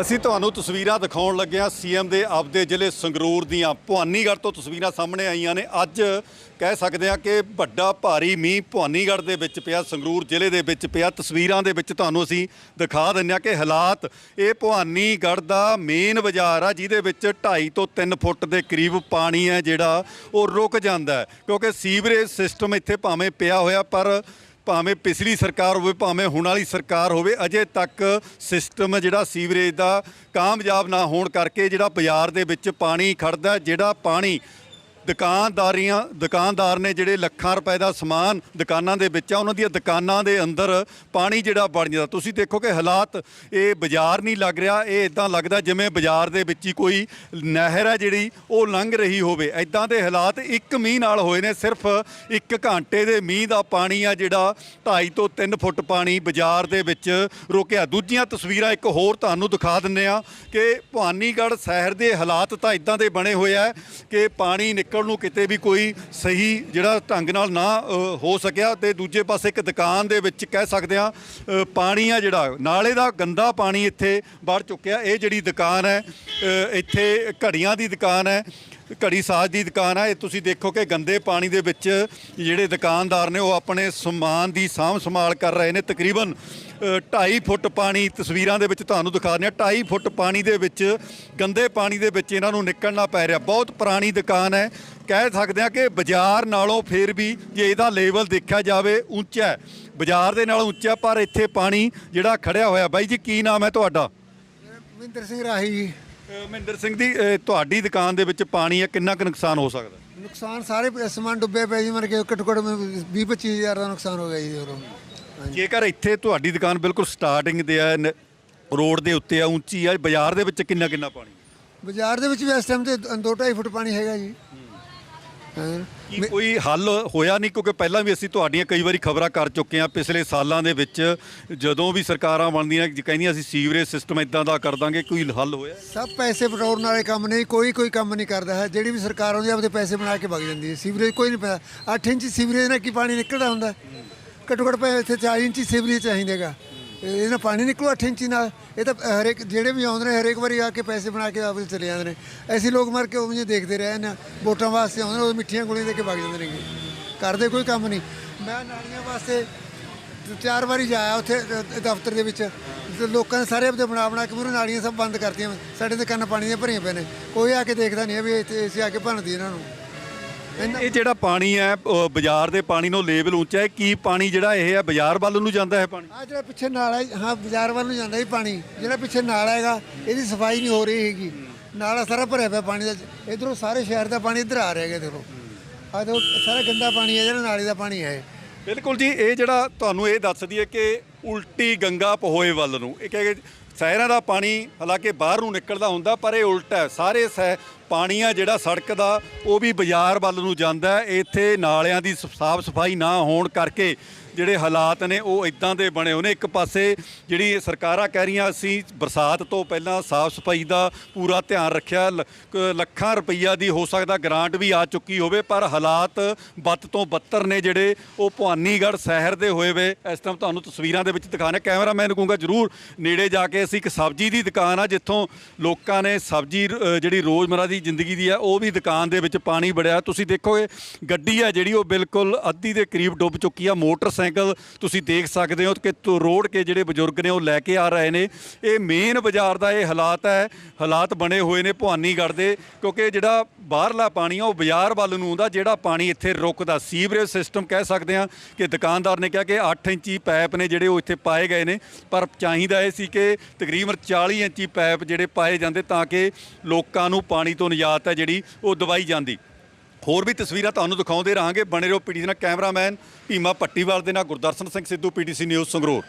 ਅਸੀਂ ਤੁਹਾਨੂੰ ਤਸਵੀਰਾਂ ਦਿਖਾਉਣ ਲੱਗੇ ਹਾਂ ਸੀਐਮ ਦੇ ਆਪਦੇ ਜ਼ਿਲ੍ਹੇ ਸੰਗਰੂਰ ਦੀਆਂ। ਭਵਾਨੀਗੜ੍ਹ ਤੋਂ ਤਸਵੀਰਾਂ ਸਾਹਮਣੇ ਆਈਆਂ ਨੇ। ਅੱਜ ਕਹਿ ਸਕਦੇ ਹਾਂ ਕਿ ਵੱਡਾ ਭਾਰੀ ਮੀਂਹ ਭਵਾਨੀਗੜ੍ਹ ਦੇ ਵਿੱਚ ਪਿਆ, ਸੰਗਰੂਰ ਜ਼ਿਲ੍ਹੇ ਦੇ ਵਿੱਚ ਪਿਆ। ਤਸਵੀਰਾਂ ਦੇ ਵਿੱਚ ਤੁਹਾਨੂੰ ਅਸੀਂ ਦਿਖਾ ਦਿੰਦੇ ਹਾਂ ਕਿ ਹਾਲਾਤ, ਇਹ ਭਵਾਨੀਗੜ੍ਹ ਦਾ ਮੇਨ ਬਾਜ਼ਾਰ ਆ, ਜਿਹਦੇ ਵਿੱਚ 2.5 ਤੋਂ 3 ਫੁੱਟ ਦੇ ਕਰੀਬ ਪਾਣੀ ਹੈ ਜਿਹੜਾ, ਉਹ ਰੁਕ ਜਾਂਦਾ ਕਿਉਂਕਿ ਸੀਵਰੇਜ ਸਿਸਟਮ ਇੱਥੇ ਭਾਵੇਂ ਪਿਆ ਹੋਇਆ, ਪਰ ਭਾਵੇਂ ਪਿਛਲੀ ਸਰਕਾਰ ਹੋਵੇ, ਭਾਵੇਂ ਹੁਣ ਵਾਲੀ ਸਰਕਾਰ ਹੋਵੇ, ਅਜੇ ਤੱਕ ਸਿਸਟਮ ਜਿਹੜਾ ਸੀਵਰੇਜ ਦਾ ਕਾਮਯਾਬ ਨਾ ਹੋਣ ਕਰਕੇ ਜਿਹੜਾ ਬਾਜ਼ਾਰ ਦੇ ਵਿੱਚ ਪਾਣੀ ਖੜਦਾ ਜਿਹੜਾ ਪਾਣੀ ਦੁਕਾਨਦਾਰੀਆਂ, ਦੁਕਾਨਦਾਰ ਨੇ ਜਿਹੜੇ ਲੱਖਾਂ ਰੁਪਏ ਦਾ ਸਮਾਨ ਦੁਕਾਨਾਂ ਦੇ ਵਿੱਚ ਆ, ਉਹਨਾਂ ਦੀਆਂ ਦੁਕਾਨਾਂ ਦੇ ਅੰਦਰ ਪਾਣੀ ਜਿਹੜਾ ਵੜ ਜਾਂਦਾ। ਤੁਸੀਂ ਦੇਖੋ ਕਿ ਹਾਲਾਤ, ਇਹ ਬਾਜ਼ਾਰ ਨਹੀਂ ਲੱਗ ਰਿਹਾ, ਇਹ ਇਦਾਂ ਲੱਗਦਾ ਜਿਵੇਂ ਬਾਜ਼ਾਰ ਦੇ ਵਿੱਚ ਹੀ ਕੋਈ ਨਹਿਰ ਹੈ ਜਿਹੜੀ, ਉਹ ਲੰਘ ਰਹੀ ਹੋਵੇ। ਇਦਾਂ ਦੇ ਹਾਲਾਤ ਇੱਕ ਮੀਂਹ ਨਾਲ ਹੋਏ ਨੇ, ਸਿਰਫ ਇੱਕ ਘੰਟੇ ਦੇ ਮੀਂਹ ਦਾ ਪਾਣੀ ਆ ਜਿਹੜਾ 2.5 ਤੋਂ 3 ਫੁੱਟ ਪਾਣੀ ਬਾਜ਼ਾਰ ਦੇ ਵਿੱਚ ਰੁਕਿਆ। ਦੂਜੀਆਂ ਤਸਵੀਰਾਂ ਇੱਕ ਹੋਰ ਤੁਹਾਨੂੰ ਦਿਖਾ ਦਿੰਨੇ ਆ ਕਿ ਭਵਾਨੀਗੜ੍ਹ ਸ਼ਹਿਰ ਦੇ ਹਾਲਾਤ ਤਾਂ ਇਦਾਂ ਦੇ ਬਣੇ ਹੋਏ ਆ ਕਿ ਪਾਣੀ ਨਿਕਲਣ ਨੂੰ ਕਿਤੇ ਵੀ ਕੋਈ ਸਹੀ ਜਿਹੜਾ ਢੰਗ ਨਾਲ ਨਾ ਹੋ ਸਕਿਆ ਤੇ ਦੂਜੇ ਪਾਸੇ ਇੱਕ ਦੁਕਾਨ ਦੇ ਵਿੱਚ ਕਹਿ ਸਕਦੇ ਆ ਪਾਣੀ ਆ ਜਿਹੜਾ, ਨਾਲੇ ਦਾ ਗੰਦਾ ਪਾਣੀ ਇੱਥੇ ਵੜ ਚੁੱਕਿਆ। ਇਹ ਜਿਹੜੀ ਦੁਕਾਨ ਹੈ ਇੱਥੇ ਘੜੀਆਂ ਦੀ ਦੁਕਾਨ ਹੈ। ਘੜੀ ਸਾਜ ਦੀ ਦੁਕਾਨ ਹੈ ਇਹ ਤੁਸੀਂ ਦੇਖੋ ਕਿ ਗੰਦੇ ਪਾਣੀ ਦੇ ਵਿੱਚ ਜਿਹੜੇ ਦੁਕਾਨਦਾਰ ਨੇ ਉਹ ਆਪਣੇ ਸਮਾਨ ਦੀ ਸਾਂਭ ਸੰਭਾਲ ਕਰ ਰਹੇ ਨੇ। ਤਕਰੀਬਨ 2.5 ਫੁੱਟ ਪਾਣੀ ਤਸਵੀਰਾਂ ਦੇ ਵਿੱਚ ਤੁਹਾਨੂੰ ਦਿਖਾ ਰਹੇ ਹਾਂ। 2.5 ਫੁੱਟ ਪਾਣੀ ਦੇ ਵਿੱਚ, ਗੰਦੇ ਪਾਣੀ ਦੇ ਵਿੱਚ ਇਹਨਾਂ ਨੂੰ ਨਿਕਲਣਾ ਪੈ ਰਿਹਾ। ਬਹੁਤ ਪੁਰਾਣੀ ਦੁਕਾਨ ਹੈ। ਕਹਿ ਸਕਦੇ ਹਾਂ ਕਿ ਬਾਜ਼ਾਰ ਨਾਲੋਂ ਫੇਰ ਵੀ ਜੇ ਇਹਦਾ ਲੈਵਲ ਦੇਖਿਆ ਜਾਵੇ, ਉੱਚਾ ਹੈ। ਬਾਜ਼ਾਰ ਦੇ ਨਾਲੋਂ ਉੱਚਾ, ਪਰ ਇੱਥੇ ਪਾਣੀ ਜਿਹੜਾ ਖੜਿਆ ਹੋਇਆ। ਬਾਈ ਜੀ, ਕੀ ਨਾਮ ਹੈ ਤੁਹਾਡਾ? ਮਹਿੰਦਰ ਸਿੰਘ ਰਾਹੀ ਜੀ। ਮਹਿੰਦਰ ਸਿੰਘ ਦੀ ਅ, ਤੁਹਾਡੀ ਦੁਕਾਨ ਦੇ ਵਿੱਚ ਪਾਣੀ ਹੈ ਕਿੰਨਾ ਕੁ ਨੁਕਸਾਨ ਹੋ ਸਕਦਾ? ਨੁਕਸਾਨ ਸਾਰੇ ਸਮਾਨ ਡੁੱਬੇ ਪਏ ਜੀ ਮਰ ਕੇ ਘੱਟੋ ਘੱਟ 20 25 ਹਜ਼ਾਰ ਦਾ ਨੁਕਸਾਨ ਹੋ ਗਿਆ ਜੀ ਉਰੋਂ ਜੇਕਰ ਇੱਥੇ ਤੁਹਾਡੀ ਦੁਕਾਨ ਬਿਲਕੁਲ ਸਟਾਰਟਿੰਗ ਤੇ ਹੈ ਨ- ਰੋਡ ਦੇ ਉੱਤੇ ਆ ਉੱਚੀ ਆ ਬਾਜ਼ਾਰ ਦੇ ਵਿੱਚ ਕਿੰਨਾ ਕਿੰਨਾ ਪਾਣੀ? ਬਾਜ਼ਾਰ ਦੇ ਵਿੱਚ ਵੀ ਇਸ ਟਾਈਮ ਤੇ 2.5 ਫੁੱਟ ਪਾਣੀ ਹੈਗਾ ਜੀ। ਕੀ ਕੋਈ ਹੱਲ ਹੋਇਆ ਨਹੀਂ? ਕਿਉਂਕਿ ਪਹਿਲਾਂ ਵੀ ਅਸੀਂ ਤੁਹਾਡੀਆਂ ਕਈ ਵਾਰੀ ਖਬਰਾਂ ਕਰ ਚੁੱਕੇ ਹਾਂ ਪਿਛਲੇ ਸਾਲਾਂ ਦੇ ਵਿੱਚ ਜਦੋਂ ਵੀ ਸਰਕਾਰਾਂ ਬਣਦੀਆਂ ਕਹਿੰਦੀਆਂ ਅਸੀਂ ਸੀਵਰੇਜ ਸਿਸਟਮ ਇਦਾਂ ਦਾ ਕਰ ਦਾਂਗੇ ਕੋਈ ਹੱਲ ਹੋਇਆ? ਸਭ ਪੈਸੇ ਬਟੋਰਨ ਵਾਲੇ ਕੰਮ ਨਹੀਂ ਕੋਈ ਕੋਈ ਕੰਮ ਨਹੀਂ ਕਰਦਾ ਹੈ। ਜਿਹੜੀ ਵੀ ਸਰਕਾਰ ਆਉਂਦੀ ਆਪਦੇ ਪੈਸੇ ਬਣਾ ਕੇ ਵਗ ਜਾਂਦੀ ਹੈ। ਸੀਵਰੇਜ ਕੋਈ ਨਹੀਂ ਪੈਦਾ। 8 ਇੰਚ ਸੀਵਰੇਜ ਨਾਲ ਕੀ ਪਾਣੀ ਨਿਕਲਦਾ ਹੁੰਦਾ? ਘੱਟੋ ਘੱਟ ਪੈ ਇੱਥੇ 40 ਇੰਚ ਸੀਵਰੇਜ ਚਾਹੀਦਾਗਾ ਇਹ ਨਾਲ ਪਾਣੀ ਨਿਕਲੂ 8 ਇੰਚੀ ਨਾਲ। ਇਹ ਤਾਂ ਹਰੇਕ, ਜਿਹੜੇ ਵੀ ਆਉਂਦੇ ਨੇ, ਹਰੇਕ ਵਾਰੀ ਆ ਕੇ ਪੈਸੇ ਬਣਾ ਕੇ ਆਪਦੇ ਚਲੇ ਜਾਂਦੇ ਨੇ। ਐਸੀ ਲੋਕ ਮਰ ਕੇ ਉਵੇਂ ਦੇਖਦੇ ਰਹੇ ਨੇ, ਵੋਟਾਂ ਵਾਸਤੇ ਆਉਂਦੇ ਨੇ, ਉਹ ਮਿੱਠੀਆਂ ਗੋਲੀਆਂ ਦੇ ਕੇ ਵਗ ਜਾਂਦੇ ਨੇ ਕਰਦੇ ਕੋਈ ਕੰਮ ਨਹੀਂ। ਮੈਂ ਨਾਲੀਆਂ ਵਾਸਤੇ ਚਾਰ ਵਾਰੀ ਜਾਇਆ ਉੱਥੇ ਦਫ਼ਤਰ ਦੇ ਵਿੱਚ। ਤੇ ਲੋਕਾਂ ਨੇ ਸਾਰੇ ਆਪਦੇ ਬਣਾ ਬਣਾ ਕੇ ਮੂਹਰੇ ਨਾਲੀਆਂ ਸਭ ਬੰਦ ਕਰਤੀਆਂ। ਸਾਡੇ ਤੇ ਕੰਨ ਪਾਣੀ ਦੀਆਂ ਭਰੀਆਂ ਪਏ ਨੇ। ਕੋਈ ਆ ਕੇ ਦੇਖਦਾ ਨਹੀਂ ਹੈ ਵੀ ਇੱਥੇ ਅਸੀਂ ਆ ਕੇ ਭੰਨਦੀ ਇਹਨਾਂ ਨੂੰ। ਇਹ ਜਿਹੜਾ ਪਾਣੀ ਹੈ ਬਾਜ਼ਾਰ ਦੇ ਪਾਣੀ ਨੂੰ ਲੈਵਲ ਉੱਚਾ ਹੈ। ਕੀ ਪਾਣੀ ਜਿਹੜਾ ਇਹ ਹੈ ਬਾਜ਼ਾਰ ਵੱਲ ਨੂੰ ਜਾਂਦਾ ਹੈ ਪਾਣੀ? ਆ ਜਿਹੜਾ ਪਿੱਛੇ ਨਾਲਾ ਹੈ, ਹਾਂ ਬਾਜ਼ਾਰ ਵੱਲ ਨੂੰ ਜਾਂਦਾ ਜੀ ਪਾਣੀ। ਜਿਹੜਾ ਪਿੱਛੇ ਨਾਲਾ ਹੈਗਾ ਇਹਦੀ ਸਫ਼ਾਈ ਨਹੀਂ ਹੋ ਰਹੀ ਹੈਗੀ। ਨਾਲਾ ਸਾਰਾ ਭਰਿਆ ਪਿਆ ਪਾਣੀ ਦਾ। ਇਧਰੋਂ ਸਾਰੇ ਸ਼ਹਿਰ ਦਾ ਪਾਣੀ ਇੱਧਰ ਆ ਰਿਹਾ ਹੈਗਾ ਦੇਖੋ। ਆ ਦੇਖੋ ਸਾਰਾ ਗੰਦਾ ਪਾਣੀ ਹੈ ਜਿਹੜਾ ਨਾਲੇ ਦਾ ਪਾਣੀ ਹੈ ਬਿਲਕੁਲ ਜੀ ਇਹ ਜਿਹੜਾ ਤੁਹਾਨੂੰ ਇਹ ਦੱਸ ਦਈਏ ਕਿ ਉਲਟੀ ਗੰਗਾ ਪਹੋਏ ਵੱਲ ਨੂੰ ਇਹ ਕਹੇ ਸ਼ਹਿਰਾਂ ਦਾ ਪਾਣੀ ਹਾਲਾਂਕਿ ਬਾਹਰ ਨੂੰ ਨਿਕਲਦਾ ਹੁੰਦਾ, ਪਰ ਇਹ ਉਲਟਾ ਹੈ। ਸਾਰੇ ਸਹਿ ਪਾਣੀ ਆ ਜਿਹੜਾ ਸੜਕ ਦਾ, ਉਹ ਵੀ ਬਾਜ਼ਾਰ ਵੱਲ ਨੂੰ ਜਾਂਦਾ ਹੈ। ਇੱਥੇ ਨਾਲਿਆਂ ਦੀ ਸਾਫ਼ ਸਫ਼ਾਈ ਨਾ ਹੋਣ ਕਰਕੇ ਜਿਹੜੇ ਹਾਲਾਤ ਨੇ, ਉਹ ਇਦਾਂ ਦੇ ਬਣੇ ਹੋਏ ਨੇ। ਇੱਕ ਪਾਸੇ ਜਿਹੜੀ ਸਰਕਾਰਾਂ ਕਹਿ ਰਹੀਆਂ ਅਸੀਂ ਬਰਸਾਤ ਤੋਂ ਪਹਿਲਾਂ ਸਾਫ਼ ਸਫ਼ਾਈ ਦਾ ਪੂਰਾ ਧਿਆਨ ਰੱਖਿਆ ਲੱਖਾਂ ਰੁਪਈਆ ਦੀ ਹੋ ਸਕਦਾ ਗ੍ਰਾਂਟ ਵੀ ਆ ਚੁੱਕੀ ਹੋਵੇ, ਪਰ ਹਾਲਾਤ ਬੱਤ ਤੋਂ ਬੱਤਰ ਨੇ ਜਿਹੜੇ, ਉਹ ਭਵਾਨੀਗੜ੍ਹ ਸ਼ਹਿਰ ਦੇ ਹੋਏ ਵੇ। ਇਸ ਟਾਈਮ ਤੁਹਾਨੂੰ ਤਸਵੀਰਾਂ ਦੇ ਵਿੱਚ ਦਿਖਾਣੇ ਕੈਮਰਾਮੈਨ ਨੂੰ ਕਹੂੰਗਾ, ਜਰੂਰ, ਨੇੜੇ ਜਾ ਕੇ ਅਸੀਂ ਇੱਕ ਸਬਜ਼ੀ ਦੀ ਦੁਕਾਨ ਆ, ਜਿੱਥੋਂ ਲੋਕਾਂ ਨੇ ਸਬਜ਼ੀ ਜਿਹੜੀ ਰੋਜ਼ਮਰਾ ਦੀ ਜ਼ਿੰਦਗੀ ਦੀ ਆ, ਉਹ ਵੀ ਦੁਕਾਨ ਦੇ ਵਿੱਚ ਪਾਣੀ ਵੜਿਆ। ਤੁਸੀਂ ਦੇਖੋਗੇ, ਗੱਡੀ ਆ ਜਿਹੜੀ, ਉਹ ਬਿਲਕੁਲ ਅੱਧੀ ਦੇ ਕਰੀਬ ਡੁੱਬ ਚੁੱਕੀ ਆ ਮੋਟਰਸਾਈਕਲ ਤੁਸੀਂ ਦੇਖ ਸਕਦੇ ਹੋ ਕਿ ਤੋਂ ਰੋੜ ਕੇ ਜਿਹੜੇ ਬਜ਼ੁਰਗ ਨੇ ਉਹ ਲੈ ਕੇ ਆ ਰਹੇ ਨੇ। ਇਹ ਮੇਨ ਬਾਜ਼ਾਰ ਦਾ ਇਹ ਹਾਲਾਤ ਹੈ। ਹਾਲਾਤ ਬਣੇ ਹੋਏ ਨੇ ਭਵਾਨੀਗੜ੍ਹ ਦੇ ਕਿਉਂਕਿ ਜਿਹੜਾ ਬਾਹਰਲਾ ਪਾਣੀ ਆ ਉਹ ਬਾਜ਼ਾਰ ਵੱਲ ਨੂੰ ਆਉਂਦਾ, ਜਿਹੜਾ ਪਾਣੀ ਇੱਥੇ ਰੁਕਦਾ। ਸੀਵਰੇਜ ਸਿਸਟਮ ਕਹਿ ਸਕਦੇ ਆ ਕਿ ਦੁਕਾਨਦਾਰ ਨੇ ਕਿਹਾ ਕਿ 8 ਇੰਚੀ ਪਾਈਪ ਨੇ ਜਿਹੜੇ ਉਹ ਇੱਥੇ ਪਾਏ ਗਏ ਨੇ। ਪਰ ਚਾਹੀਦਾ ਇਹ ਸੀ ਕਿ ਤਕਰੀਬਨ 40 ਇੰਚੀ ਪਾਈਪ ਜਿਹੜੇ ਪਾਏ ਜਾਂਦੇ ਤਾਂ ਕਿ ਲੋਕਾਂ ਨੂੰ ਪਾਣੀ ਤੋਂ ਨਿਜਾਤ ਹੈ ਜਿਹੜੀ ਉਹ ਦਵਾਈ ਜਾਂਦੀ। ਹੋਰ ਵੀ ਤਸਵੀਰਾਂ ਤੁਹਾਨੂੰ ਦਿਖਾਉਂਦੇ ਰਹਾਂਗੇ। ਬਣੇ ਰਹੋ ਪੀਟੀਸੀ ਨਾਲ ਕੈਮਰਾਮੈਨ ਭੀਮਾ ਪੱਟੀਵਾਲ ਦੇ ਨਾਲ ਗੁਰਦਰਸ਼ਨ ਸਿੰਘ ਸਿੱਧੂ ਪੀਟੀਸੀ ਨਿਊਜ਼ ਸੰਗਰੂਰ।